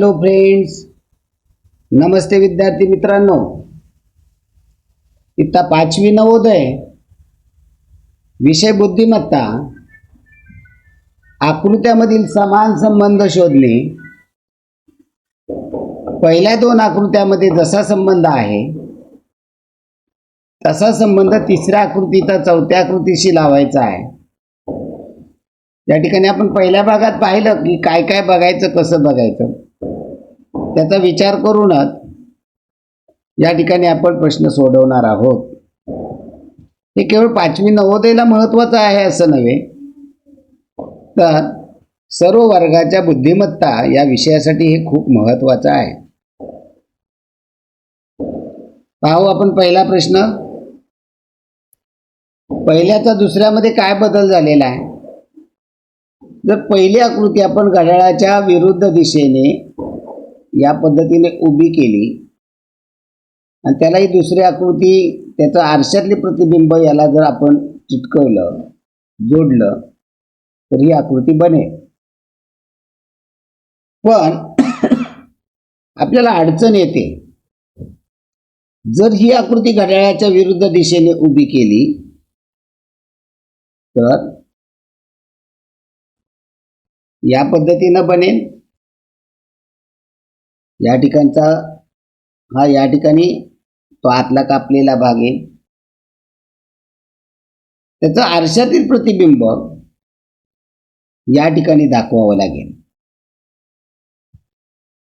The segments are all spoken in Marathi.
हॅलो फ्रेंड्स नमस्ते विद्यार्थी मित्रांनो. इत्ता पाचवी नवोदय. विषय बुद्धिमत्ता. आकृत्यामधील समान संबंध शोधणे. पहिल्या दोन आकृत्यामध्ये जसा संबंध आहे तसा संबंध तिसऱ्या आकृतीचा चौथ्या आकृतीशी लावायचा आहे. या ठिकाणी आपण पहिल्या भागात पाहिलं की काय काय बघायचं कसं बघायचं. त्याचा विचार करूनच या ठिकाणी आपण प्रश्न सोडवणार आहोत. हे केवळ पाचवी नवोदयला महत्वाचं आहे असं नव्हे. तर सर्व वर्गाच्या बुद्धिमत्ता या विषयासाठी हे खूप महत्वाचं आहे. पाहू आपण पहिला प्रश्न. पहिल्याचा दुसऱ्यामध्ये काय बदल झालेला आहे? जर पहिली आकृती आपण घड्याळाच्या विरुद्ध दिशेने या पद्धतीने उभी केली. आणि त्याला ही दुसरी आकृती त्याचं आरशातले प्रतिबिंब याला जर आपण चिटकवलं जोडलं तर ही आकृती बनेल. पण आपल्याला अडचण येते. जर ही आकृती घड्याळाच्या विरुद्ध दिशेने उभी केली तर या पद्धतीनं बनेल. या ठिकाणचा हा या ठिकाणी तो आतला कापलेला भाग आहे. त्याचं आरशातील प्रतिबिंब या ठिकाणी दाखवावं लागेल.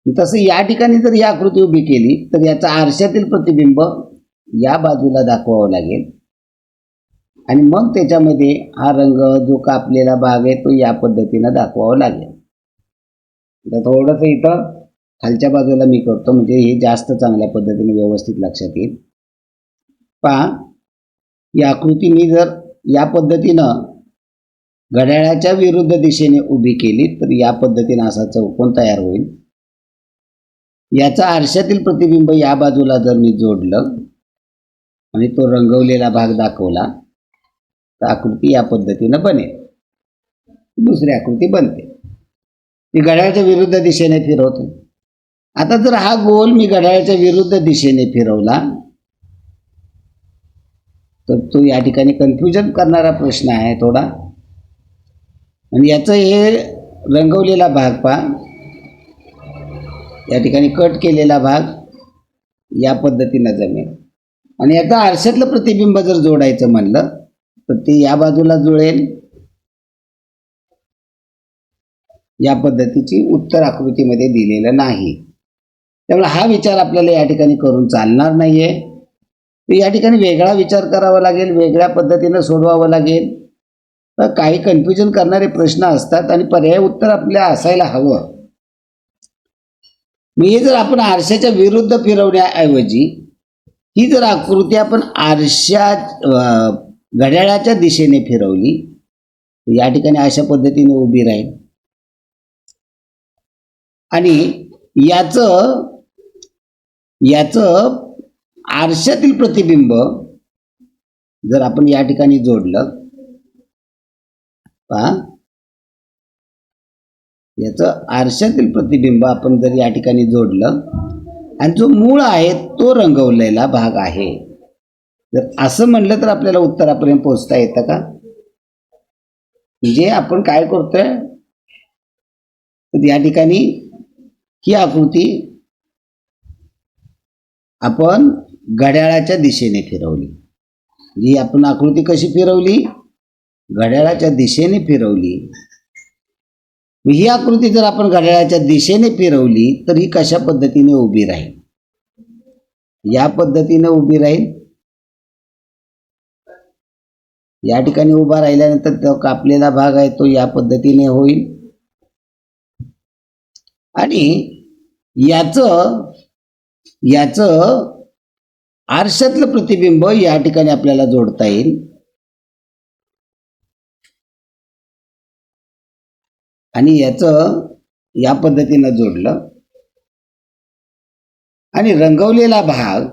तसं या ठिकाणी जर ही आकृती उभी केली तर याचा आरशातील प्रतिबिंब या बाजूला दाखवावं लागेल. आणि मग त्याच्यामध्ये हा रंग जो कापलेला भाग आहे तो या पद्धतीनं दाखवावा लागेल. तर थोडंसं इथं खालच्या बाजूला मी करतो म्हणजे हे जास्त चांगल्या पद्धतीने व्यवस्थित लक्षात येईल. पहा ही आकृती मी जर या पद्धतीनं घड्याळाच्या विरुद्ध दिशेने उभी केली तर या पद्धतीनं असा चौकोन तयार होईल. याचा आरशातील प्रतिबिंब या बाजूला जर मी जोडलं आणि तो रंगवलेला भाग दाखवला तर आकृती या पद्धतीनं बनेल. दुसरी आकृती बनते. ती घड्याळाच्या विरुद्ध दिशेने फिरवतो. आता जर हा गोल मी घड्याळाच्या विरुद्ध दिशेने फिरवला तर तो या ठिकाणी कन्फ्युजन करणारा प्रश्न आहे थोडा. आणि याचं हे रंगवलेला भाग पहा. या ठिकाणी कट केलेला भाग या पद्धतीनं जमेल. आणि याचा आरशातलं प्रतिबिंब जर जोडायचं म्हणलं तर ते या बाजूला जुळेल. या पद्धतीची उत्तर आकृतीमध्ये दिलेलं नाही. त्यामुळे हा विचार आपल्याला या ठिकाणी करून चालणार नाहीये. तर या ठिकाणी वेगळा विचार करावा लागेल वेगळ्या पद्धतीनं सोडवावं लागेल. तर काही कन्फ्युजन करणारे प्रश्न असतात आणि पर्याय उत्तर आपल्या असायला हवं. मी हे जर आपण आरशाच्या विरुद्ध फिरवण्याऐवजी ही जर आकृती आपण आरशा घड्याळाच्या दिशेने फिरवली या ठिकाणी अशा पद्धतीने उभी राहील. आणि याचं याचं आरशातील प्रतिबिंब जर आपण या ठिकाणी जोडलं पहा. याचं आरशातील प्रतिबिंब आपण जर या ठिकाणी जोडलं आणि जो मूळ आहे तो रंगवलेला भाग आहे. जर असं म्हणलं तर आपल्याला उत्तरापर्यंत पोहोचता येतं का? म्हणजे आपण काय करतोय? या ठिकाणी ही आकृती आपण घड्याळाच्या दिशेने फिरवली. ही आपण आकृती कशी फिरवली? घड्याळाच्या दिशेने फिरवली. ही आकृती जर आपण घड्याळाच्या दिशेने फिरवली तर ही कशा पद्धतीने उभी राहील? या पद्धतीने उभी राहील. या ठिकाणी उभा राहिल्यानंतर तो कापलेला भाग आहे तो या पद्धतीने होईल. आणि याचं याचं आरशातलं प्रतिबिंब या ठिकाणी आपल्याला जोडता येईल. आणि याचं या पद्धतीनं जोडलं. आणि रंगवलेला भाग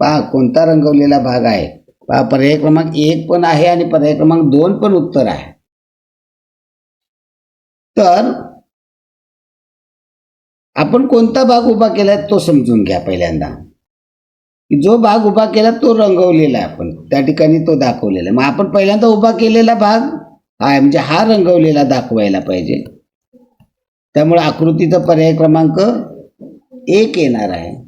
पहा कोणता रंगवलेला भाग आहे. पहा पर्याय क्रमांक एक पण आहे आणि पर्याय क्रमांक दोन पण उत्तर आहे. तर आपण कोणता भाग उभा केला तो समजून घ्या पहिल्यांदा. की जो भाग उभा केला तो रंगवलेला आहे आपण. त्या ठिकाणी तो दाखवलेला आहे. मग आपण पहिल्यांदा उभा केलेला भाग हा म्हणजे हा रंगवलेला दाखवायला पाहिजे. त्यामुळे आकृतीचा पर्याय क्रमांक एक येणार आहे.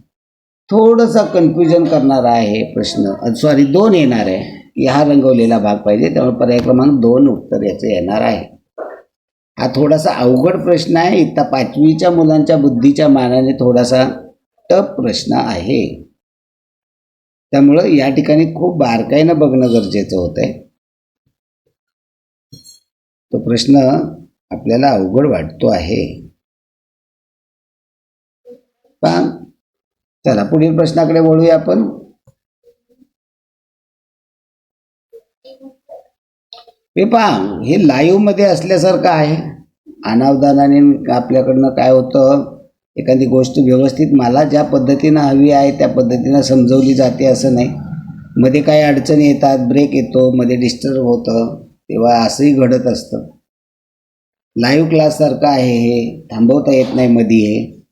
थोडंसं कन्फ्युजन करणारा आहे प्रश्न. सॉरी दोन येणार आहे. हा रंगवलेला भाग पाहिजे. त्यामुळे पर्याय क्रमांक दोन उत्तर याचं येणार आहे. हा थोडासा अवघड प्रश्न आहे. इथं पाचवीच्या मुलांच्या बुद्धीच्या मानाने थोडासा टफ प्रश्न आहे. त्यामुळं या ठिकाणी खूप बारकाईनं बघणं गरजेचं होत आहे तो प्रश्न आपल्याला अवघड वाटतो आहे. पण चला पुढील प्रश्नाकडे वळूया आपण. हे पहा हे लाईव्हमध्ये असल्यासारखं आहे. अनावधानाने आपल्याकडनं काय होतं एखादी गोष्ट व्यवस्थित मला ज्या पद्धतीनं हवी आहे त्या पद्धतीनं समजवली जाते असं नाही. मध्ये काही अडचणी येतात ब्रेक येतो मध्ये डिस्टर्ब होतं तेव्हा असंही घडत असतं. लाईव्ह क्लाससारखं आहे हे थांबवता येत नाही मध्ये हे.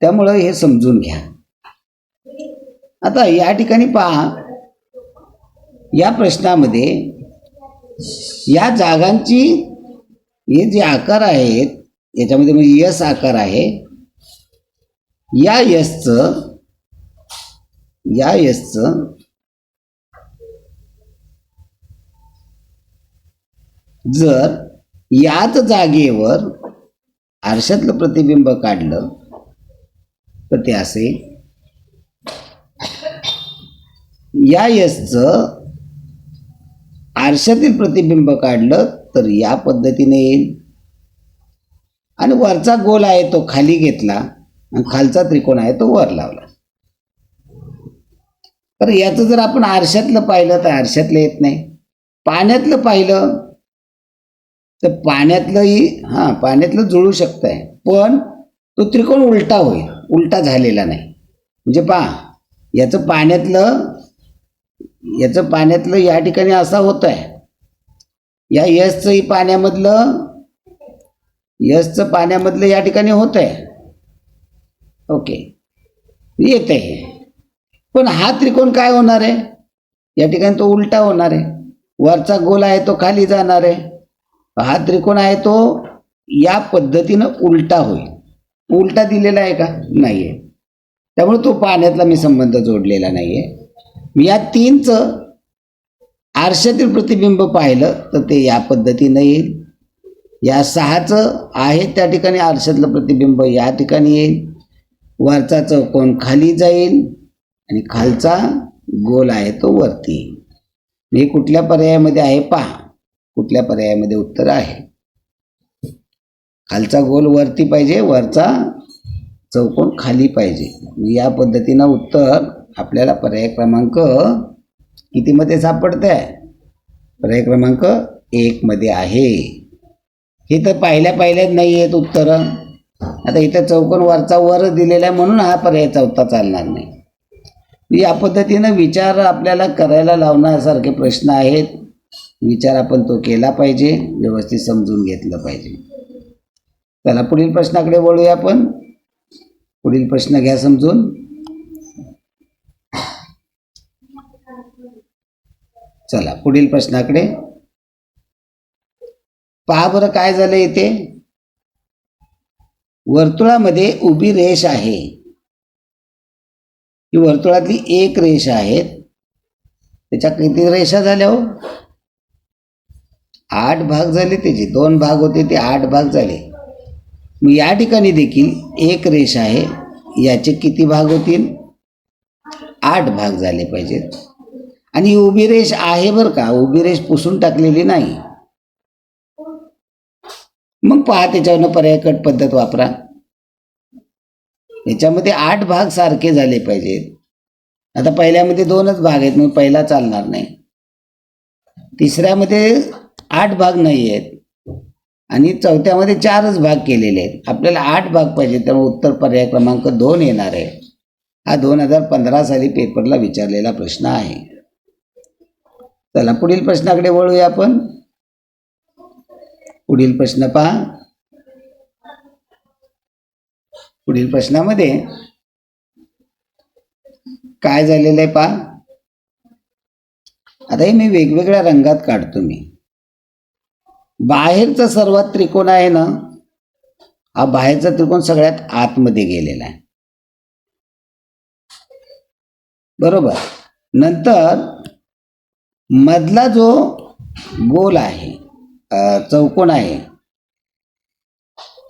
त्यामुळं हे समजून घ्या. आता या ठिकाणी पहा या प्रश्नामध्ये या जागांची हे जे आकार आहेत याच्यामध्ये म्हणजे यस आकार आहे. या यसचं या यसचं जर याच जागेवर आरशातलं प्रतिबिंब काढलं तर ते असे. या यसचं आरशातील प्रतिबिंब काढलं तर या पद्धतीने येईल. आणि वरचा गोल आहे तो खाली घेतला आणि खालचा त्रिकोण आहे तो वर लावला. तर याचं जर आपण आरशातलं पाहिलं तर आरशातलं येत नाही. पाण्यातलं पाहिलं तर पाण्यातलंही हां पाण्यातलं जुळू शकतंय. पण तो त्रिकोण उलटा होईल. उलटा झालेला नाही. म्हणजे पहा याचं पाण्यातलं याचं पाण्यातलं या ठिकाणी असा होत आहे या यशचंही पाण्यामधलं यशचं पाण्यामधलं या ठिकाणी होत आहे ओके. येत आहे पण हा त्रिकोण काय होणार आहे? या ठिकाणी तो उलटा होणार आहे. वरचा गोल आहे तो खाली जाणार आहे. हा त्रिकोण आहे तो या पद्धतीनं उलटा होईल. उलटा दिलेला आहे का? नाही आहे त्यामुळे तो पाण्यातला मी संबंध जोडलेला नाही आहे या तीनचं आरशातील प्रतिबिंब पाहिलं तर ते या पद्धतीनं येईल. या सहाचं आहे त्या ठिकाणी आरशातलं प्रतिबिंब या ठिकाणी येईल. वरचा चौकोन खाली जाईल आणि खालचा गोल आहे तो वरती. हे कुठल्या पर्यायामध्ये आहे पहा. कुठल्या पर्यायामध्ये उत्तर आहे? खालचा गोल वरती पाहिजे वरचा चौकोन खाली पाहिजे. या पद्धतीनं उत्तर आपल्याला पर्याय क्रमांक कितीमध्ये सापडत आहे पर्याय क्रमांक एकमध्ये आहे. हे तर पाहिल्या पाहिल्याच नाही आहेत उत्तरं. आता इथं चौकोन वरचा वर दिलेला आहे म्हणून हा पर्याय चौथा चालणार नाही. म्हणजे या पद्धतीनं विचार आपल्याला करायला लावण्यासारखे प्रश्न आहेत. विचार आपण तो केला पाहिजे व्यवस्थित समजून घेतलं पाहिजे. चला पुढील प्रश्नाकडे वळूया आपण. पुढील प्रश्न घ्या समजून. चला पुढील प्रश्नाकडे. पहा बरं काय झालं इथे. वर्तुळामध्ये उभी रेष आहे. ही वर्तुळातली एक रेष आहे त्याच्या किती रेषा झाल्या हो? आठ भाग झाले त्याचे. दोन भाग होते ते आठ भाग झाले. मग या ठिकाणी देखील एक रेष आहे. याचे किती भाग होतील? आठ भाग झाले पाहिजेत. आणि उभी रेष आहे बरं का. उभी रेष पुसून टाकलेली नाही. मग पहा त्याच्यावरनं पर्याय कट पद्धत वापरा. याच्यामध्ये आठ भाग सारखे झाले पाहिजेत. आता पहिल्यामध्ये दोनच भाग आहेत मग पहिला चालणार नाही. तिसऱ्यामध्ये आठ भाग नाही आहेत. आणि चौथ्यामध्ये चारच भाग केलेले आहेत. आपल्याला आठ भाग पाहिजे त्यामुळे उत्तर पर्याय क्रमांक दोन येणार आहे. हा दोन हजार पंधरा साली पेपरला विचारलेला प्रश्न आहे. चला पुढील प्रश्नाकडे वळूया आपण. पुढील प्रश्न पहा. पुढील प्रश्नामध्ये काय झालेलं आहे पहा. आता हे मी वेगवेगळ्या रंगात काढतो मी. बाहेरचा सर्वात त्रिकोण आहे ना हा बाहेरचा त्रिकोण सगळ्यात आतमध्ये गेलेला आहे. बरोबर? नंतर मधला जो गोल आहे चौकोन आहे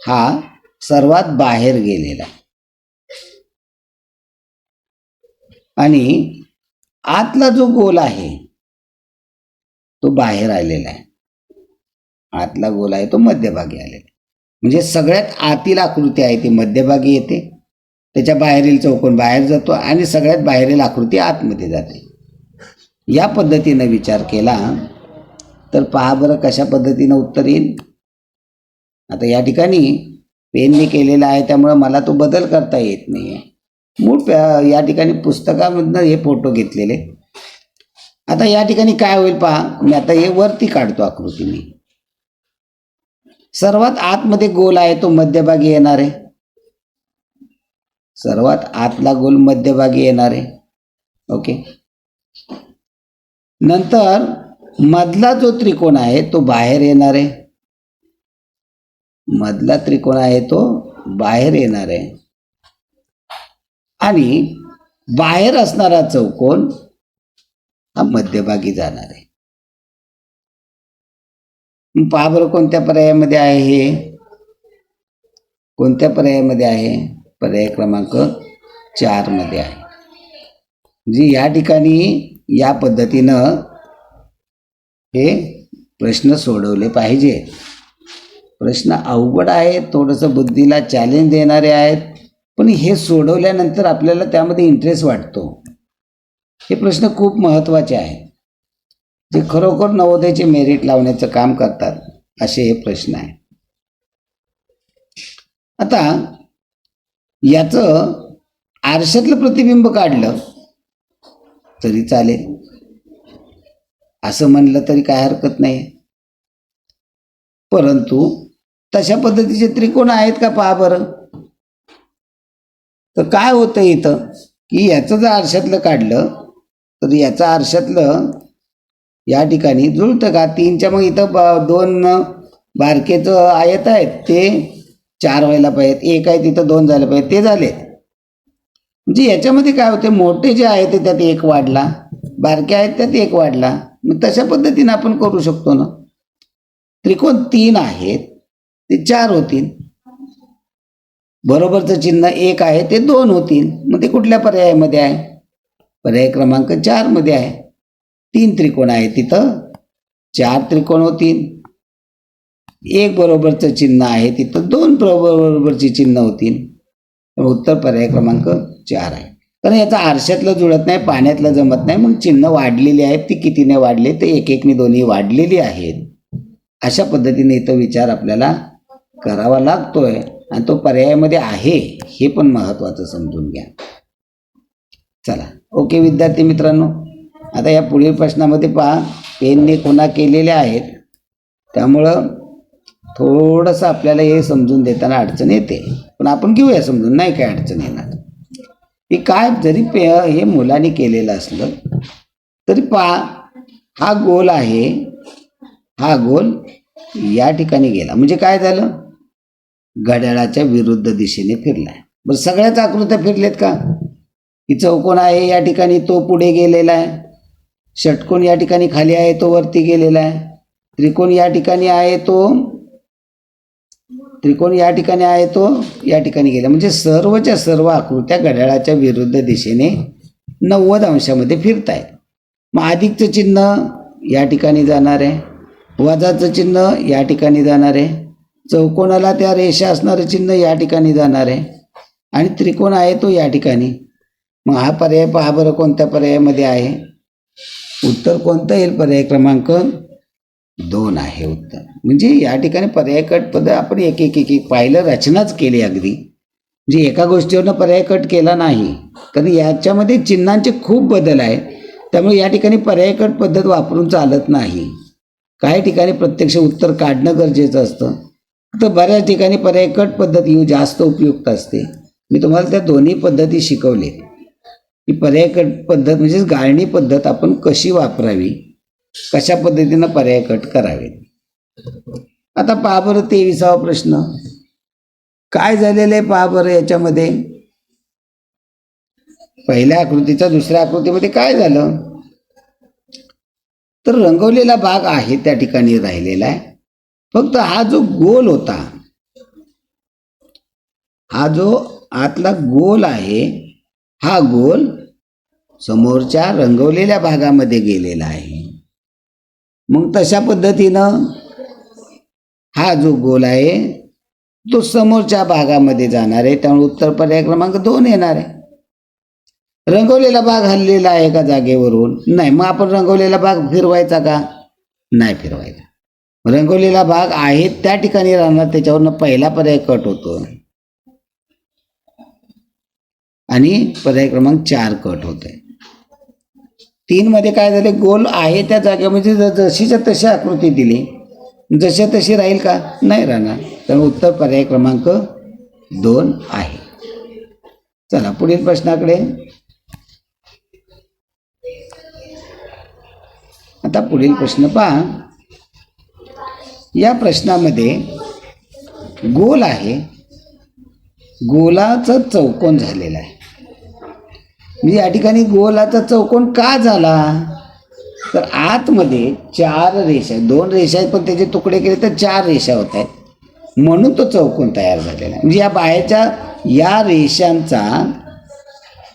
हा सर्वात बाहेर गेलेला आहे. आणि आतला जो गोल आहे तो बाहेर आलेला आहे. आतला गोल आहे तो मध्यभागी आलेला आहे. म्हणजे सगळ्यात आतील आकृती आहे ती मध्यभागी येते. त्याच्या बाहेरील चौकोन बाहेर जातो आणि सगळ्यात बाहेरील आकृती आतमध्ये जाते. या पद्धतीनं विचार केला तर पहा बरं कशा पद्धतीनं उत्तर येईल. आता या ठिकाणी पेनने केलेला आहे त्यामुळं मला तो बदल करता येत नाही आहे मूळ या ठिकाणी पुस्तकामधनं हे फोटो घेतलेले. आता या ठिकाणी काय होईल पहा मी आता हे वरती काढतो आकृती मी सर्वात आतमध्ये गोल आहे तो मध्यभागी येणार आहे. सर्वात आतला गोल मध्यभागी येणार आहे. ओके. नंतर मधला जो त्रिकोण आहे तो बाहेर येणार आहे. मधला त्रिकोण आहे तो बाहेर येणार आहे. आणि बाहेर असणारा चौकोन हा मध्यभागी जाणार आहे. पहा बरं कोणत्या पर्यायामध्ये आहे हे. कोणत्या पर्यायामध्ये आहे? पर्याय क्रमांक चारमध्ये आहे. म्हणजे या ठिकाणी या पद्धतीनं हे प्रश्न सोडवले पाहिजे. प्रश्न अवघड आहे थोडंसं बुद्धीला चॅलेंज देणारे आहेत पण हे सोडवल्यानंतर आपल्याला त्यामध्ये इंटरेस्ट वाटतो. हे प्रश्न खूप महत्त्वाचे आहेत. जे खरोखर नवोदयाचे मेरिट लावण्याचं काम करतात असे हे प्रश्न आहे आता याचं आरशातलं प्रतिबिंब काढलं. तरी चालेल. असं म्हणलं तरी काय हरकत नाही. परंतु तशा पद्धतीचे त्रिकोण आहेत का पहा बरं? तर काय होतं इथं? की याचं जर आरशातलं काढलं तर याचं आरशातलं या ठिकाणी जुळतं का? तीनच्या मग इथं बा दोन बारकेचं आयत आहेत ते चार व्हायला पाहिजेत. एक आहे तिथं दोन झाले पाहिजे ते झाले म्हणजे याच्यामध्ये काय होते मोठे जे आहे ते त्यात एक वाढला बारके आहेत त्यात एक वाढला. मग तशा पद्धतीने आपण करू शकतो ना? त्रिकोण तीन आहेत ते चार होतील. बरोबरचं चिन्ह एक आहे ते दोन होतील. मग ते कुठल्या पर्यायामध्ये आहे? पर्याय क्रमांक चारमध्ये आहे. तीन त्रिकोण आहे तिथं चार त्रिकोण होतील. एक बरोबरचं चिन्ह आहे तिथं दोन बरोबरची चिन्ह होतील. उत्तर पर्याय क्रमांक चार आहे. कारण याचा आरशातलं जुळत नाही पाण्यातलं जमत नाही मग चिन्ह वाढलेली आहेत ती कितीने वाढले ते एक एकने दोन्ही वाढलेली आहेत. अशा पद्धतीने तो विचार आपल्याला करावा लागतोय आणि तो पर्यायामध्ये आहे हे पण महत्त्वाचं समजून घ्या. चला. ओके विद्यार्थी मित्रांनो आता या पुढील प्रश्नामध्ये पहा पेनने खुणा केलेल्या आहेत. त्यामुळं थोडंसं आपल्याला हे समजून देताना अडचण येते. पण आपण घेऊया समजून नाही काय अडचण येणार. की काय जरी पे हे मुलाने केलेलं असलं तरी पा हा गोल आहे हा गोल या ठिकाणी गेला. म्हणजे काय झालं? घड्याळाच्या विरुद्ध दिशेने फिरलाय. बरं सगळ्याच आकृत्या फिरलेत का? की चौकोन आहे या ठिकाणी तो पुढे गेलेला आहे. षटकोन या ठिकाणी खाली आहे तो वरती गेलेला आहे. त्रिकोण या ठिकाणी आहे तो त्रिकोण या ठिकाणी आहे तो या ठिकाणी गेला. म्हणजे सर्वच्या सर्व आकृत्या घड्याळाच्या विरुद्ध दिशेने नव्वद अंशामध्ये फिरतायत. मग अधिकचं चिन्ह या ठिकाणी जाणार आहे. वजाचं चिन्ह या ठिकाणी जाणार आहे. चौकोनाला त्या रेषा असणारं चिन्ह या ठिकाणी जाणार आहे. आणि त्रिकोण आहे तो या ठिकाणी. मग हा पर्याय पहा बरं कोणत्या पर्यायामध्ये आहे. उत्तर कोणतं? येईल पर्याय क्रमांक दोन आहे उत्तर. म्हणजे या ठिकाणी पर्याय कट पद आपण एक एक एक एक पाहिलं रचनाच केली अगदी. म्हणजे एका गोष्टीवरनं पर्याय कट केला नाही. कारण याच्यामध्ये चिन्हांचे खूप बदल आहे त्यामुळे या ठिकाणी पर्याय कट पद्धत वापरून चालत नाही. काही ठिकाणी प्रत्यक्ष उत्तर काढणं गरजेचं असतं. तर बऱ्याच ठिकाणी पर्याय कट पद्धत ही जास्त उपयुक्त असते. मी तुम्हाला त्या दोन्ही पद्धती शिकवले की पर्याय कट पद्धत म्हणजेच गाळणी पद्धत आपण कशी वापरावी? कशा पद्धतीनं पर्याय कट करावे? आता पहा बरं तेविसावा प्रश्न. काय झालेलं आहे पहा बरं याच्यामध्ये? पहिल्या आकृतीच्या दुसऱ्या आकृतीमध्ये काय झालं? तर रंगवलेला भाग आहे त्या ठिकाणी राहिलेला आहे. फक्त हा जो गोल होता हा जो आतला गोल आहे हा गोल समोरच्या रंगवलेल्या भागामध्ये गेलेला आहे. मग तशा पद्धतीनं हा जो गोल आहे तो समोरच्या भागामध्ये जाणार आहे. त्यामुळे उत्तर पर्याय क्रमांक दोन येणार आहे. रंगवलेला भाग हललेला आहे का जागेवरून? नाही. मग आपण रंगवलेला भाग फिरवायचा का? नाही फिरवायचा. रंगवलेला भाग आहे त्या ठिकाणी राहणार. त्याच्यावरनं पहिला पर्याय कट होतो. आणि पर्याय क्रमांक चार कट होत आहे तीनमध्ये काय झाले? गोल आहे त्या जागेमध्ये ज- जशीच्या तशी आकृती दिली. जशा तशी राहील का? नाही राहणार. त्यामुळे उत्तर पर्याय क्रमांक दोन आहे. चला पुढील प्रश्नाकडे. आता पुढील प्रश्न पहा. या प्रश्नामध्ये गोल आहे. गोलाचं चौकोन झालेला आहे. म्हणजे या ठिकाणी गोलाचा चौकोन का झाला? तर आतमध्ये चार रेषा आहेत. दोन रेषा आहेत पण त्याचे तुकडे केले तर चार रेषा होत आहेत. म्हणून तो चौकोन तयार झालेला आहे. म्हणजे या बाहेरच्या या रेषांचा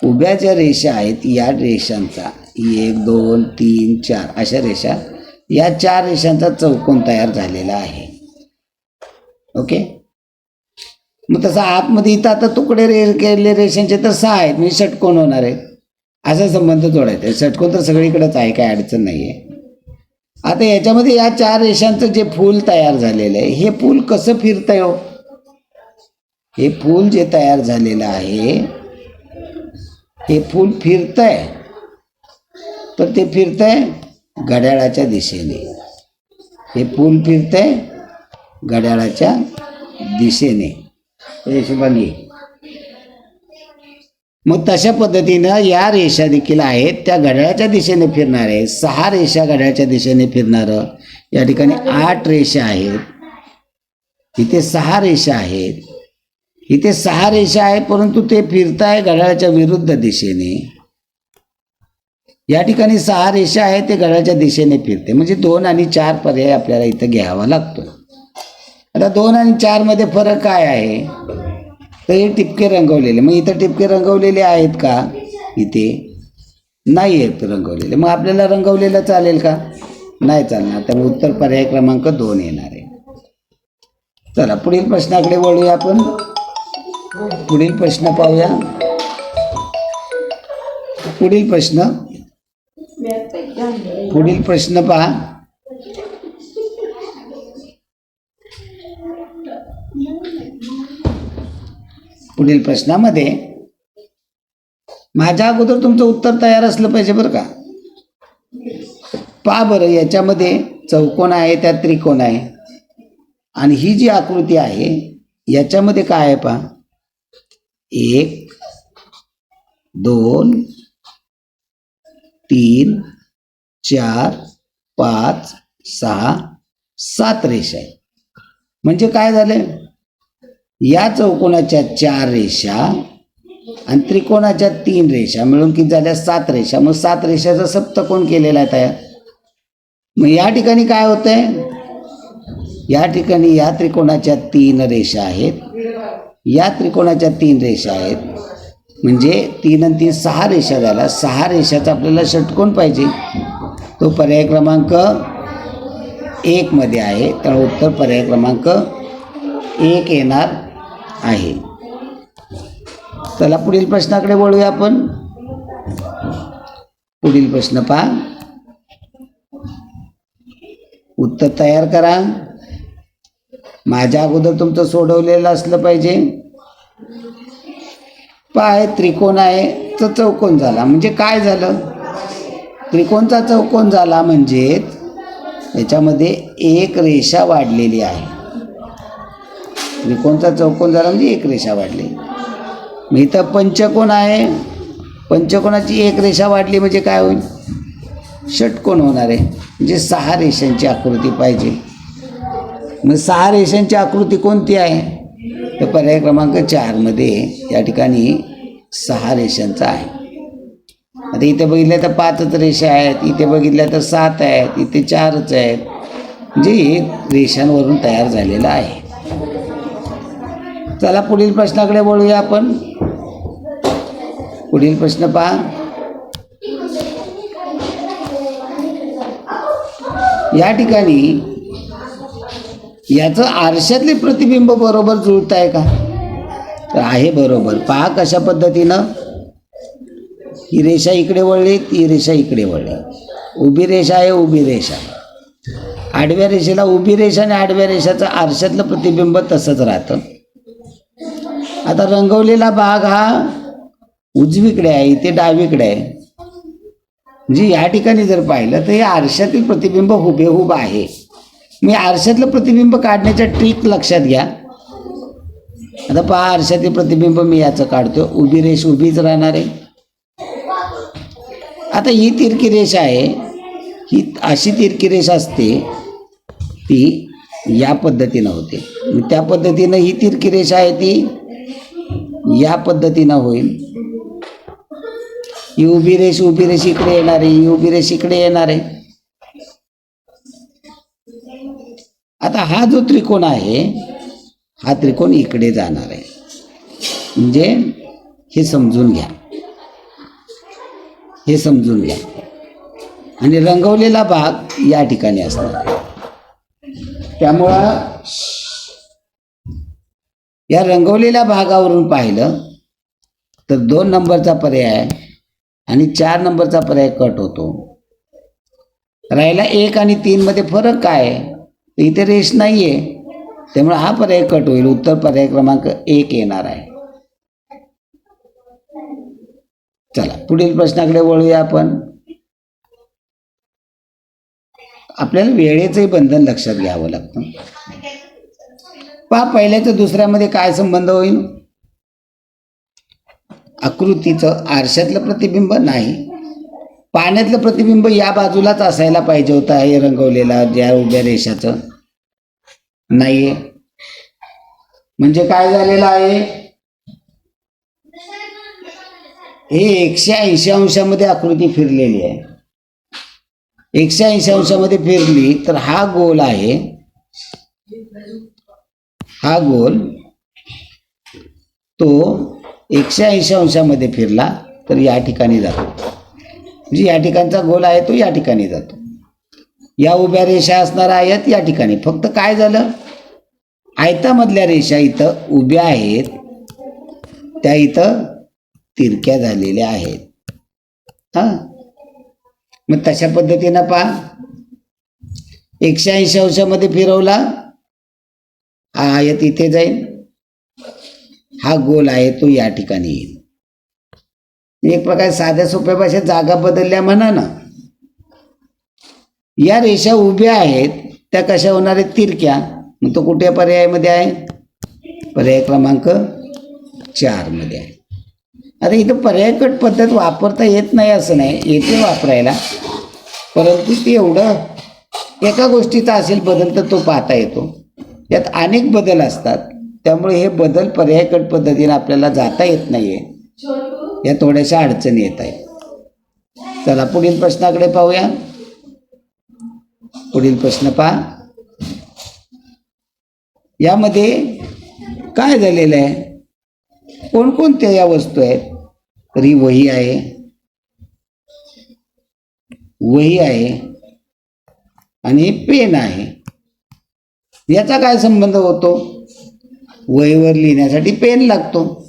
उभ्या ज्या रेषा आहेत या रेषांचा एक दोन तीन चार अशा रेषा या चार रेषांचा चौकोन तयार झालेला आहे. ओके? मग तसं आतमध्ये इथं आता तुकडे रे केलेले रेषांचे तर सहा आहेत. म्हणजे षटकोन होणार आहे असा संबंध जोडायचा आहे. षटकोन तर सगळीकडेच आहे काय अडचण नाही आहे आता याच्यामध्ये या चार रेषांचं जे फूल तयार झालेलं आहे हे फूल कसं फिरतंय हो? हे फूल जे तयार झालेलं आहे हे फूल फिरतंय. तर ते फिरतंय घड्याळाच्या दिशेने. हे फूल फिरतंय घड्याळाच्या दिशेने. हे हिशोबाने मग तशा पद्धतीनं या रेषा देखील आहेत. त्या घड्याळाच्या दिशेने फिरणार आहे सहा रेषा घड्याळच्या दिशेने फिरणारं या ठिकाणी आठ रेषा आहेत. इथे सहा रेषा आहेत. इथे सहा रेषा आहेत परंतु ते फिरताय घड्याळाच्या विरुद्ध दिशेने. या ठिकाणी सहा रेषा आहेत ते घड्याळच्या दिशेने फिरते. म्हणजे दोन आणि चार पर्याय आपल्याला इथं घ्यावा लागतो. आता दोन आणि चारमध्ये फरक काय आहे? तर हे टिपके रंगवलेले. मग इथं टिपके रंगवलेले आहेत का? इथे. नाही आहेत रंगवलेले. मग आपल्याला रंगवलेलं चालेल का? नाही चालणार. तर उत्तर पर्याय क्रमांक दोन येणार आहे. चला पुढील प्रश्नाकडे वळूया आपण. पुढील प्रश्न पाहूया. पुढील प्रश्न. पुढील प्रश्न पहा. पुढील प्रश्नामध्ये माझ्या अगोदर तुमचं उत्तर तयार असलं पाहिजे बरं का? पहा बरं याच्यामध्ये चौकोन आहे त्यात त्रिकोण आहे. आणि ही जी आकृती आहे याच्यामध्ये काय आहे पहा? एक दोन तीन चार पाच सहा सात रेषा आहे. म्हणजे काय झालं या चौकोनाच्या चार रेषा आणि त्रिकोणाच्या तीन रेषा मिळून किती झाल्या? सात रेषा. मग सात रेषाचा सप्तकोण केलेला आहे तयार. मग या ठिकाणी काय होतंय? या ठिकाणी या त्रिकोणाच्या तीन रेषा आहेत. या त्रिकोणाच्या तीन रेषा आहेत. म्हणजे तीन आणि तीन सहा रेषा झाल्या. सहा रेषाचा आपल्याला षटकोन पाहिजे. तो पर्याय क्रमांक एकमध्ये आहे. तर उत्तर पर्याय क्रमांक एक येणार. आहे. चला पुढील प्रश्नाकडे वळूया आपण. पुढील प्रश्न पहा. उत्तर तयार करा. माझ्या अगोदर तुमचं सोडवलेलं असलं पाहिजे. पाय त्रिकोण आहे तर चौकोन झाला. म्हणजे काय झालं? त्रिकोणचा चौकोन झाला म्हणजे याच्यामध्ये एक रेषा वाढलेली आहे. त्रिकोणचा चौकोन झाला म्हणजे एक रेषा वाढली. मग इथं पंचकोन आहे. पंचकोणाची एक रेषा वाढली म्हणजे काय होईल? षटकोन होणार आहे. म्हणजे सहा रेषांची आकृती पाहिजे. मग सहा रेषांची आकृती कोणती आहे? तर पर्याय क्रमांक चारमध्ये या ठिकाणी सहा रेषांचा आहे. आता इथे बघितल्या तर पाचच रेषा आहेत. इथे बघितल्या तर सात आहेत. इथे चारच आहेत. म्हणजे रेषांवरून तयार झालेलं आहे. चला पुढील प्रश्नाकडे वळूया आपण. पुढील प्रश्न पहा. या ठिकाणी याचं आरशातले प्रतिबिंब बरोबर जुळत आहे का? तर आहे बरोबर. पहा कशा पद्धतीनं. ही रेषा इकडे वळली ती रेषा इकडे वळली. उभी रेषा आहे उभी रेषा. आडव्या रेषेला उभी रेषा आणि आडव्या रेषाचं आरशातलं प्रतिबिंब तसंच राहतं. आता रंगवलेला भाग हा उजवीकडे आहे इथे डावीकडे आहे. म्हणजे या ठिकाणी जर पाहिलं तर हे आरशातील प्रतिबिंब हुबेहूब आहे. मी आरशातलं प्रतिबिंब काढण्याच्या ट्रिक लक्षात घ्या. आता पहा आरशातील प्रतिबिंब मी याचं काढतो उभी रेष उभीच राहणार आहे. आता ही तिरकी रेष आहे. ही अशी तिरकी रेष असते ती या पद्धतीनं होते. मग त्या पद्धतीनं ही तिरकी रेष आहे ती या पद्धतीनं होईल. ही उभी रेष उभी रेष इकडे येणार आहे ही उभी रेष इकडे येणार आहे. आता हा जो त्रिकोण आहे हा त्रिकोण इकडे जाणार आहे. म्हणजे हे समजून घ्या. हे समजून घ्या. आणि रंगवलेला भाग या ठिकाणी असणार आहे. त्यामुळं या रंगवलेल्या भागावरून पाहिलं तर दोन नंबरचा पर्याय आणि चार नंबरचा पर्याय कट होतो. राहिला एक आणि तीनमध्ये फरक काय? इथे रेष नाही आहे त्यामुळे हा पर्याय कट होईल. उत्तर पर्याय क्रमांक एक येणार आहे. चला पुढील प्रश्नाकडे वळूया आपण. आपल्याला वेळेचंही बंधन लक्षात घ्यावं लागतं. पहा पहिल्याचं दुसऱ्यामध्ये काय संबंध होईल? आकृतीचं आरशातलं प्रतिबिंब नाही. पाण्यातलं प्रतिबिंब या बाजूलाच असायला पाहिजे होतं हे रंगवलेला ज्या उभ्या रेषाचं. नाहीये. म्हणजे काय झालेलं आहे? हे एकशे ऐंशी अंशामध्ये आकृती फिरलेली आहे. एकशे ऐंशी अंशामध्ये फिरली तर हा गोल आहे. हा गोल तो एकशे ऐंशी अंशामध्ये फिरला तर या ठिकाणी जातो. म्हणजे या ठिकाणचा गोल आहे तो या ठिकाणी जातो. या उभ्या रेषा असणारा आयत या ठिकाणी. फक्त काय झालं? आयतामधल्या रेषा इथं उभ्या आहेत. त्या इथं तिरक्या झालेल्या आहेत. हां? मग तशा पद्धतीनं पहा. एकशे ऐंशी अंशामध्ये फिरवला. हा आयत इथे जाईल हा गोल आहे तो या ठिकाणी येईल. एक प्रकारे साध्या सोप्या भाषेत जागा बदलल्या म्हणा ना. या रेषा उभ्या आहेत त्या कशा होणार आहेत तिरक्या? मग तो कुठे पर्यायामध्ये आहे? पर्याय क्रमांक चारमध्ये आहे. आता इथं पर्यायकट पद्धत वापरता येत नाही असं नाही येते वापरायला. परंतु ते एवढं एका गोष्टीचा असेल बदल तर तो पाहता येतो. यात अनेक बदल असतात. त्यामुळे हे बदल पर्यायकट पद्धतीने आपल्याला जाता येत नाही आहे या थोड्याशा अडचणी येत आहेत. चला पुढील प्रश्नाकडे पाहूया. पुढील प्रश्न पहा. यामध्ये काय झालेलं आहे? कोणकोणत्या या वस्तू आहेत? तर ही वही आहे. वही आहे. आणि पेन आहे. याचा काय संबंध होतो? वहीवर लिहिण्यासाठी पेन लागतो.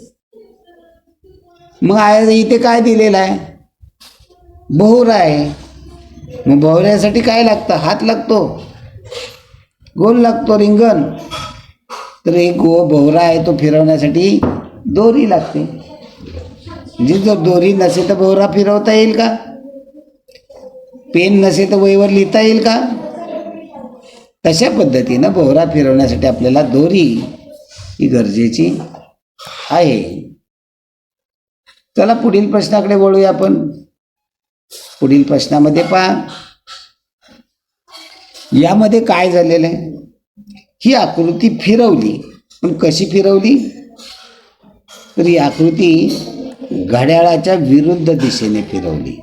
मग आहे इथे काय दिलेलं आहे? बहुरा आहे. मग बहुऱ्यासाठी काय लागतं? हात लागतो. गोल लागतो रिंगण. तर एक गो भोवरा आहे तो फिरवण्यासाठी दोरी लागते. म्हणजे जर दोरी नसेल तर भोवरा फिरवता येईल का? पेन नसेल तर वहीवर लिहिता येईल का? तशा पद्धतीनं भोवरा फिरवण्यासाठी आपल्याला दोरी ही गरजेची आहे. चला पुढील प्रश्नाकडे वळूया आपण. पुढील प्रश्नामध्ये पहा. यामध्ये काय झालेलं आहे? ही आकृती फिरवली. पण कशी फिरवली? तर ही आकृती घड्याळाच्या विरुद्ध दिशेने फिरवली.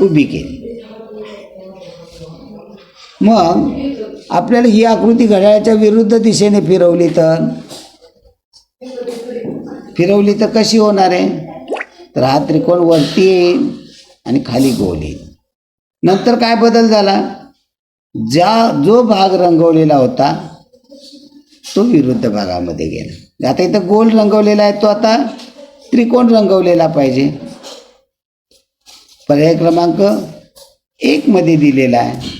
उभी केली. मग आपल्याला ही आकृती घड्याळाच्या विरुद्ध दिशेने फिरवली तर? फिरवली तर कशी होणार आहे? तर हा त्रिकोण वरती येईल आणि खाली गोल येईल. नंतर काय बदल झाला? ज्या जो भाग रंगवलेला होता तो विरुद्ध भागामध्ये गेला. आता इथं गोल रंगवलेला आहे तो आता त्रिकोण रंगवलेला पाहिजे. पर्याय क्रमांक एकमध्ये दिलेला आहे.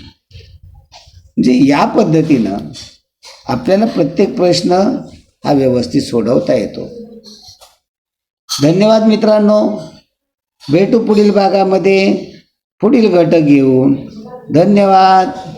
म्हणजे या पद्धतीनं आपल्याला प्रत्येक प्रश्न हा व्यवस्थित सोडवता येतो. धन्यवाद मित्रांनो. भेटू पुढील भागामध्ये. पुढील घटक घेऊन. धन्यवाद.